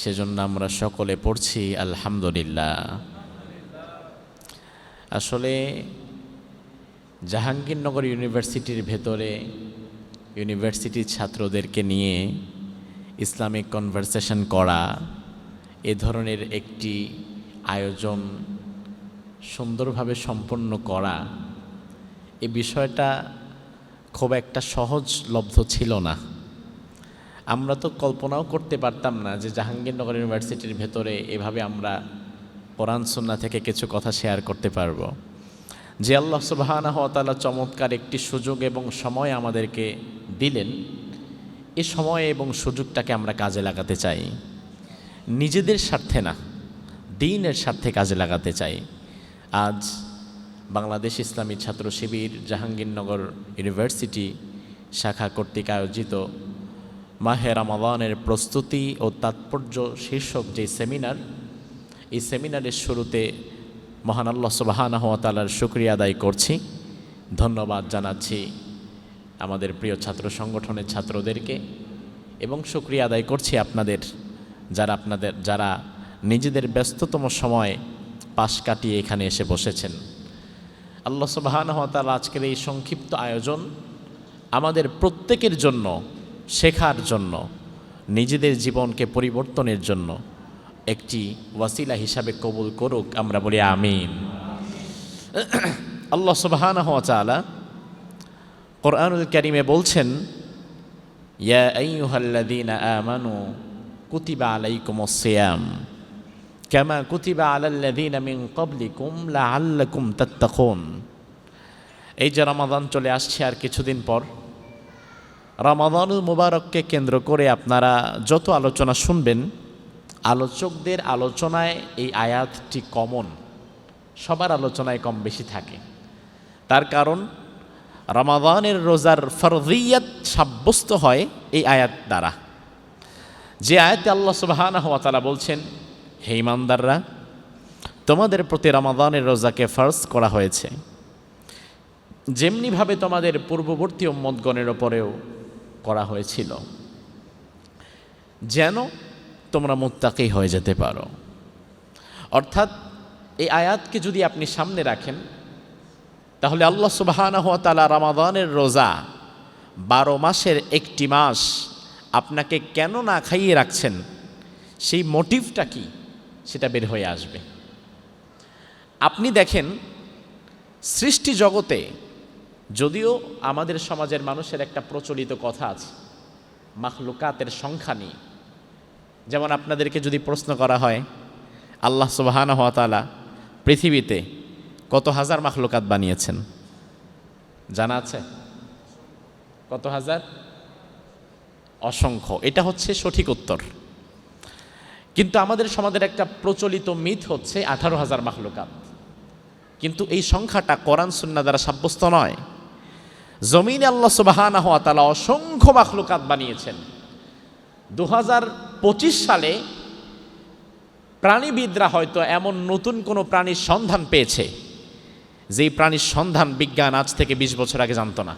সেজন্য আমরা সকলে পড়ছি আলহামদুলিল্লাহ। আসলে জাহাঙ্গীরনগর ইউনিভার্সিটির ভেতরে ইউনিভার্সিটির ছাত্রদেরকে নিয়ে ইসলামিক কনভারসেশন করা, এ ধরনের একটি আয়োজন সুন্দরভাবে সম্পন্ন করা, এ বিষয়টা খুব একটা সহজলব্ধ ছিল না। আমরা তো কল্পনাও করতে পারতাম না যে জাহাঙ্গীরনগর ইউনিভার্সিটির ভেতরে এভাবে আমরা কোরআন সুন্না থেকে কিছু কথা শেয়ার করতে পারব। যে আল্লাহ সুবাহানা হতালা চমৎকার একটি সুযোগ এবং সময় আমাদেরকে দিলেন, এ সময় এবং সুযোগটাকে আমরা কাজে লাগাতে চাই। নিজেদের স্বার্থে না, দিনের স্বার্থে কাজে লাগাতে চাই। আজ বাংলাদেশ ইসলামী ছাত্র শিবির জাহাঙ্গীরনগর ইউনিভার্সিটি শাখা কর্তৃক আয়োজিত মাহে রামাদানের প্রস্তুতি ও তাৎপর্য শীর্ষক যে সেমিনার, এই সেমিনারের শুরুতে মহান আল্লাহ সুবাহানা শুক্রিয়া আদায় করছি। ধন্যবাদ জানাচ্ছি আমাদের প্রিয় ছাত্র সংগঠনের ছাত্রদেরকে এবং শুক্রিয়া আদায় করছি আপনাদের, যারা আপনাদের, যারা নিজেদের ব্যস্ততম সময় পাশ কাটিয়ে এখানে এসে বসেছেন। আল্লাহ সুবাহানা তালা আজকের এই সংক্ষিপ্ত আয়োজন আমাদের প্রত্যেকের জন্য শেখার জন্য, নিজেদের জীবনকে পরিবর্তনের জন্য একটি ওয়াসিলা হিসাবে কবুল করুক, আমরা বলি আমিন। আল্লাহ সুবাহানা হওয়া চালা কোরআনুল করিমে বলছেন, ইয়া আইয়ুহাল্লাযীনা আমানু কুতিবা আলাইকুমুস সিয়াম, কামা কুতিবা আলাল্লাযীনা মিন ক্বাবলিকুম লাআল্লাকুম তাত্তাকুন এই যে রমাদান চলে আসছে আর কিছুদিন পর রমাদানুল মুবারককে কেন্দ্র করে আপনারা যত আলোচনা শুনবেন, আলোচকদের আলোচনায় এই আয়াতটি কমন, সবার আলোচনায় কম বেশি থাকে। তার কারণ, রমাদানের রোজার ফরদিয়াত সাব্যস্ত হয় এই আয়াত দ্বারা। যে আয়াতে আল্লাহ সুবাহানা বলছেন, হে ইমানদাররা তোমাদের প্রতি রমাদানের রোজাকে ফার্স করা হয়েছে। যেমনিভাবে তোমাদের পূর্ববর্তী উম্মদগণের ওপরেও করা হয়েছিল। যেন তোমরা মুত্তাকি হয়ে যেতে পারো। অর্থাৎ এই আয়াতকে যদি আপনি সামনে রাখেন, তাহলে আল্লাহ সুবাহানা হওয়া তালা রামাদানের রোজা বারো মাসের একটি মাস আপনাকে কেন না খাইয়ে রাখছেন? সেই মোটিভটা কি? সেটা বের হয়ে আসবে। আপনি দেখেন, সৃষ্টি জগতে যদিও আমাদের সমাজের মানুষের একটা প্রচলিত কথা আছে, মাখলুকাতের সংখ্যা নিয়ে। যেমন আপনাদেরকে যদি প্রশ্ন করা হয়, আল্লাহ সুবাহানা হওয়া তালা পৃথিবীতে কত হাজার মাখলুকাত বানিয়েছেন? জানা আছে? কত হাজার? অসংখ্য। এটা হচ্ছে সঠিক উত্তর। কিন্তু আমাদের সমাজের একটা প্রচলিত মিথ হচ্ছে আঠারো হাজার মাখলুকাত। কিন্তু এই সংখ্যাটা কোরআন সুন্না দ্বারা সাব্যস্ত নয়। জমিনে আল্লাহ সুবাহানা হওয়া তালা অসংখ্য মাখলুকাত বানিয়েছেন। দু হাজার পঁচিশ সালে প্রাণীবিদরা হয়তো এমন নতুন কোনো প্রাণীর সন্ধান পেয়েছে, যেই প্রাণীর সন্ধান বিজ্ঞান আজ থেকে ২০ বছর আগে জানতো না।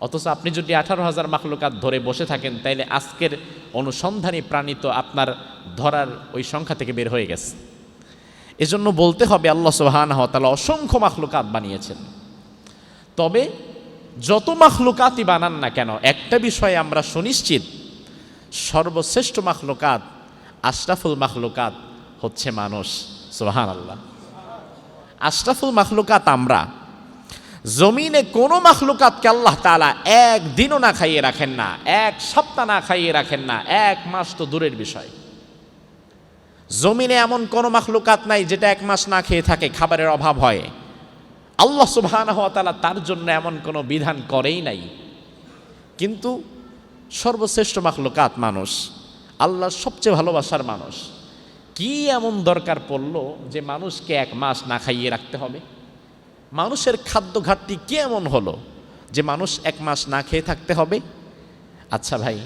অথচ আপনি যদি আঠারো হাজার মাখলুকাত ধরে বসে থাকেন, তাইলে আজকের অনুসন্ধানী প্রাণী তো আপনার ধরার ওই সংখ্যা থেকে বের হয়ে গেছে। এজন্য বলতে হবে, আল্লাহ সুবাহান তালা অসংখ্য মাখলুকাত বানিয়েছেন। তবে যত মাখলুকাতই বানান না কেন, একটা বিষয়ে আমরা সুনিশ্চিত, সর্বশ্রেষ্ঠ মাখলুকাত, আশরাফুল মাখলুকাত হচ্ছে মানুষ। সোহান আল্লাহ আশরাফুল মাখলুকাত আমরা। জমিনে কোনো মাখলুকাতকে আল্লাহ তালা একদিনও না খাইয়ে রাখেন না, এক সপ্তাহ না খাইয়ে রাখেন না, এক মাস তো দূরের বিষয়। জমিনে এমন কোনো মাখলুকাত নাই যেটা এক মাস না খেয়ে থাকে, খাবারের অভাব হয়। আল্লাহ সুবহান তালা তার জন্য এমন কোনো বিধান করেই নাই। কিন্তু সর্বশ্রেষ্ঠ মাখলুকাত মানুষ, আল্লাহর সবচেয়ে ভালোবাসার মানুষ, কি এমন দরকার পড়ল যে মানুষকে এক মাস না খাইয়ে রাখতে হবে? মানুষের খাদ্য ঘাটতি কি এমন হলো যে মানুষ এক মাস না খেয়ে থাকতে হবে? আচ্ছা ভাই,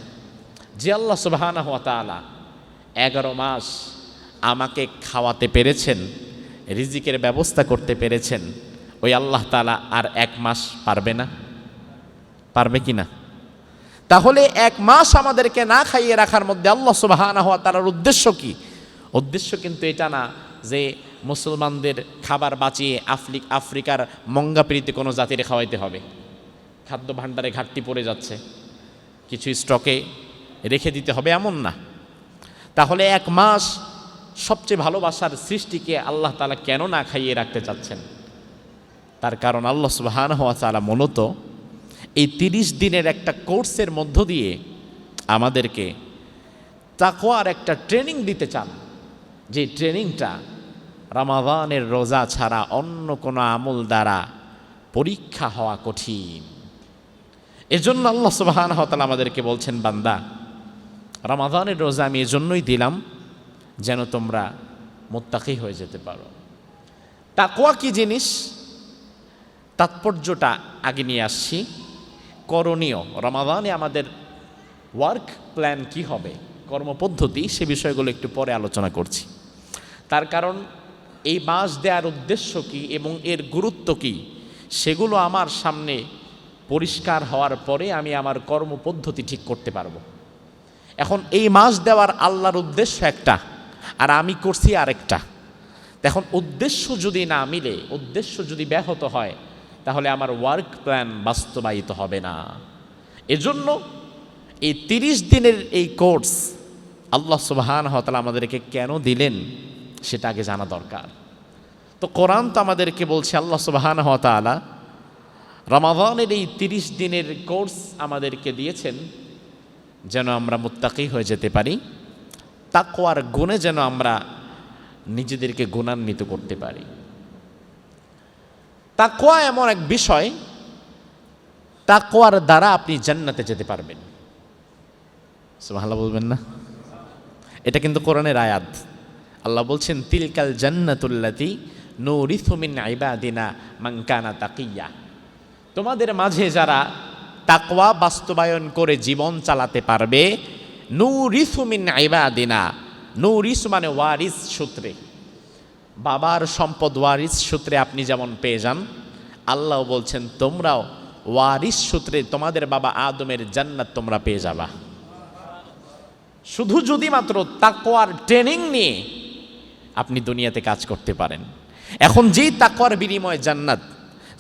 যে আল্লাহ সুবাহানা হাত তালা এগারো মাস আমাকে খাওয়াতে পেরেছেন, রিজিকের ব্যবস্থা করতে পেরেছেন ওই আল্লাহ তালা আর এক মাস পারবে না? পারবে কি না? তাহলে এক মাস আমাদেরকে না খাইয়ে রাখার মধ্যে আল্লাহ সুবাহানা হওয়া তার উদ্দেশ্য কি? উদ্দেশ্য কিন্তু এটা না যে মুসলমানদের খাবার বাঁচিয়ে আফ্রিক, আফ্রিকার মঙ্গাপ্রীতি কোনো জাতিরে খাওয়াইতে হবে। খাদ্য ভাণ্ডারে ঘাটতি পড়ে যাচ্ছে। কিছু স্টকে রেখে দিতে হবে এমন না। তাহলে এক মাস সবচেয়ে ভালোবাসার সৃষ্টিকে আল্লাহ তালা কেন না খাইয়ে রাখতে চাচ্ছেন? তার কারণ আল্লাহ সুবাহান হওয়া তালা মূলত এই তিরিশ দিনের একটা কোর্সের মধ্য দিয়ে আমাদেরকে তাকোয়ার একটা ট্রেনিং দিতে চান। যে ট্রেনিংটা রামাদানের রোজা ছাড়া অন্য কোনো আমল দ্বারা পরীক্ষা হওয়া কঠিন। এজন্য আল্লাহ সুবাহান হতাল আমাদেরকে বলছেন, বান্দা, রামাদানের রোজা আমি এজন্যই দিলাম যেন তোমরা মোত্তাকি হয়ে যেতে পারো। তাকোয়া কি জিনিস? তাৎপর্যটা আগে নিয়ে আসছি। করণীয়, রমাদানে আমাদের ওয়ার্ক প্ল্যান কি হবে, কর্মপদ্ধতি, সে বিষয়গুলো একটু পরে আলোচনা করছি। তার কারণ, এই মাস দেওয়ার উদ্দেশ্য কি এবং এর গুরুত্ব কি, সেগুলো আমার সামনে পরিষ্কার হওয়ার পরে আমি আমার কর্মপদ্ধতি ঠিক করতে পারব। এখন এই মাস দেওয়ার আল্লাহর উদ্দেশ্য একটা, আর আমি করছি আরেকটা। এখন উদ্দেশ্য যদি না মিলে, উদ্দেশ্য যদি ব্যাহত হয় তাহলে আমার ওয়ার্ক প্ল্যান বাস্তবায়িত হবে না। এজন্য এই তিরিশ দিনের এই কোর্স আল্লাহ সুবাহান হতালা আমাদেরকে কেন দিলেন সেটা আগে জানা দরকার। তো কোরআন তো আমাদেরকে বলছে আল্লাহ সুবাহান হতালা রমাদানের এই তিরিশ দিনের কোর্স আমাদেরকে দিয়েছেন যেন আমরা মুত্তাকি হয়ে যেতে পারি, তাকওয়ার গুণে যেন আমরা নিজেদেরকে গুণান্বিত করতে পারি। তাকওয়া এমন এক বিষয় তাকোয়ার দ্বারা আপনি জান্নাতে যেতে পারবেন। বলবেন না? এটা কিন্তু কোরআনের আয়াত। আল্লাহ বলছেন, তিলকাল জান্নাতুল্লাতি নুরিথু মিন ইবাদিনা মান কানা তাকিয়া। তোমাদের মাঝে যারা তাকওয়া বাস্তবায়ন করে জীবন চালাতে পারবে নুরিথু মিন ইবাদিনা। নুরিস মানে ওয়ারিস সূত্রে। বাবার সম্পদ ওয়ারিস সূত্রে আপনি যেমন পেয়ে যান, আল্লাহ বলছেন, তোমরাও ওয়ারিস সূত্রে তোমাদের বাবা আদমের জান্নাত তোমরা পেয়ে যাবা। শুধু যদি মাত্র তাকোয়ার ট্রেনিং নিয়ে আপনি দুনিয়াতে কাজ করতে পারেন। এখন যেই তাকওয়ার বিনিময়ে জান্নাত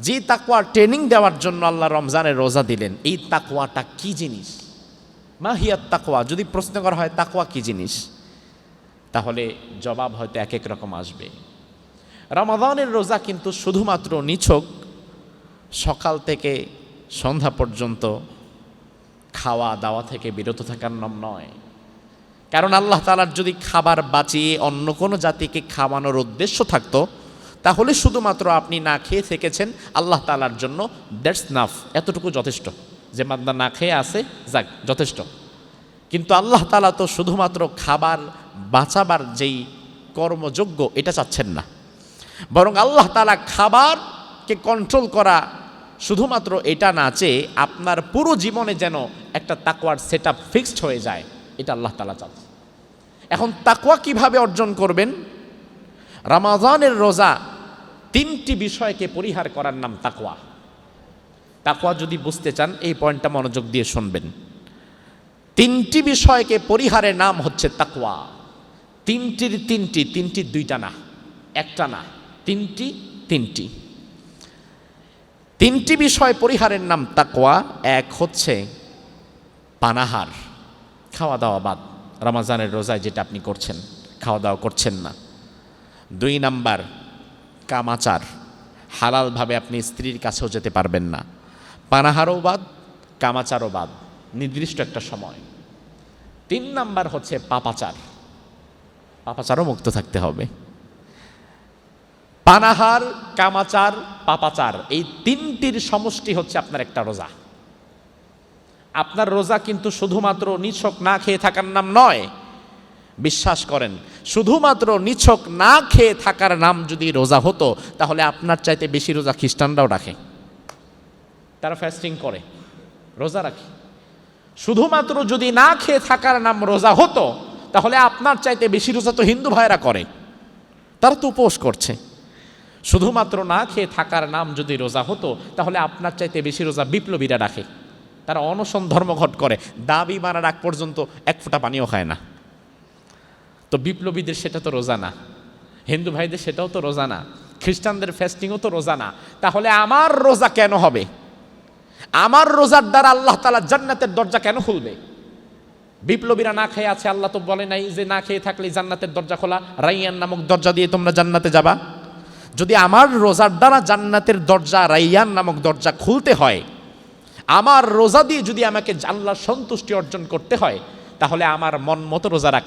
যে তাকোয়ার ট্রেনিং দেওয়ার জন্য আল্লাহ রমজানের রোজা দিলেন, এই তাকোয়াটা কি জিনিস? মাহিয়াত তাকোয়া যদি প্রশ্ন করা হয় তাকোয়া কি জিনিস? তাহলে জবাব হয়তো এক এক রকম আসবে। রমাদানের রোজা কিন্তু শুধুমাত্র নিছক সকাল থেকে সন্ধ্যা পর্যন্ত খাওয়া দাওয়া থেকে বিরত থাকার নাম নয়। কারণ আল্লাহ তালার যদি খাবার বাঁচিয়ে অন্য কোনো জাতিকে খাওয়ানোর উদ্দেশ্য থাকতো, তাহলে শুধুমাত্র আপনি না খেয়ে থেকেছেন আল্লাহ তালার জন্য দ্যাটস নাফ। এতটুকু যথেষ্ট। যে মাদ্দা না খেয়ে আছে, যাক, যথেষ্ট। কিন্তু আল্লাহ তালা তো শুধুমাত্র খাবার বাঁচাবার যেই কর্মযোগ্য, এটা চাচ্ছেন না। বরং আল্লাহ তালা খাবারকে কন্ট্রোল করা শুধুমাত্র এটা না চেয়ে আপনার পুরো জীবনে যেন একটা তাকওয়ার সেট আপ ফিক্সড হয়ে যায়, এটা আল্লাহ তালা চাচ্ছে এখন তাকওয়া কীভাবে অর্জন করবেন? রামাজানের রোজা তিনটি বিষয়কে পরিহার করার নাম তাকওয়া। তাকওয়া যদি বুঝতে চান, এই পয়েন্টটা মনোযোগ দিয়ে শুনবেন। তিনটি বিষয়কে পরিহারের নাম হচ্ছে তাকওয়া। তিনটির তিনটি, তিনটির দুইটা না, একটা না। তিনটি তিনটি। তিনটি বিষয় পরিহারের নাম তাকোয়া এক হচ্ছে পানাহার, খাওয়া দাওয়া বাদ, রমাজানের রোজায় যেটা আপনি করছেন, খাওয়া দাওয়া করছেন না। দুই নাম্বার, কামাচার, হালালভাবে আপনি স্ত্রীর কাছেও যেতে পারবেন না। পানাহারও বাদ, কামাচারও বাদ, নির্দিষ্ট একটা সময়। তিন নাম্বার হচ্ছে পাপাচার, পাপাচারও মুক্ত থাকতে হবে। পানাহার, কামাচার, পাপাচার, এই তিনটির সমষ্টি হচ্ছে আপনার একটা রোজা। আপনার রোজা কিন্তু শুধুমাত্র নিছক না খেয়ে থাকার নাম নয়। বিশ্বাস করেন, শুধুমাত্র নিছক না খেয়ে থাকার নাম যদি রোজা হতো, তাহলে আপনার চাইতে বেশি রোজা খ্রিস্টানরাও রাখে। তারা ফাস্টিং করে, রোজা রাখে। শুধুমাত্র যদি না খেয়ে থাকার নাম রোজা হতো, তাহলে আপনার চাইতে বেশি রোজা তো হিন্দু ভাইরা করে। তারা তো উপোস করছে। শুধুমাত্র না খেয়ে থাকার নাম যদি রোজা হতো, তাহলে আপনার চাইতে বেশি রোজা বিপ্লবীরা রাখে। তারা অনশন ধর্মঘট করে। দাবি মারার আগ পর্যন্ত এক ফোঁটা পানিও খায় না। তো বিপ্লবীদের সেটা তো রোজা না। হিন্দু ভাইদের সেটাও তো রোজা না। খ্রিস্টানদের ফেস্টিংও তো রোজা না। তাহলে আমার রোজা কেন হবে? আমার রোজার দ্বারা আল্লাহ তালা জান্নাতের দরজা কেন খুলবে? বিপ্লবীরা না খেয়ে আছে, আল্লাহ তো বলে নাই যে না খেয়ে থাকলে জান্নাতের দরজা খোলা। রাইয়ান নামক দরজা দিয়ে তোমরা জান্নাতে যাবা। যদি আমার রোজার দ্বারা জান্নাতের দরজা রাইয়ান নামক দরজা খুলতে হয়, আমার রোজা দিয়ে যদি আমাকে জানলার সন্তুষ্টি অর্জন করতে হয়, তাহলে আমার মন মতো রোজা রাখতে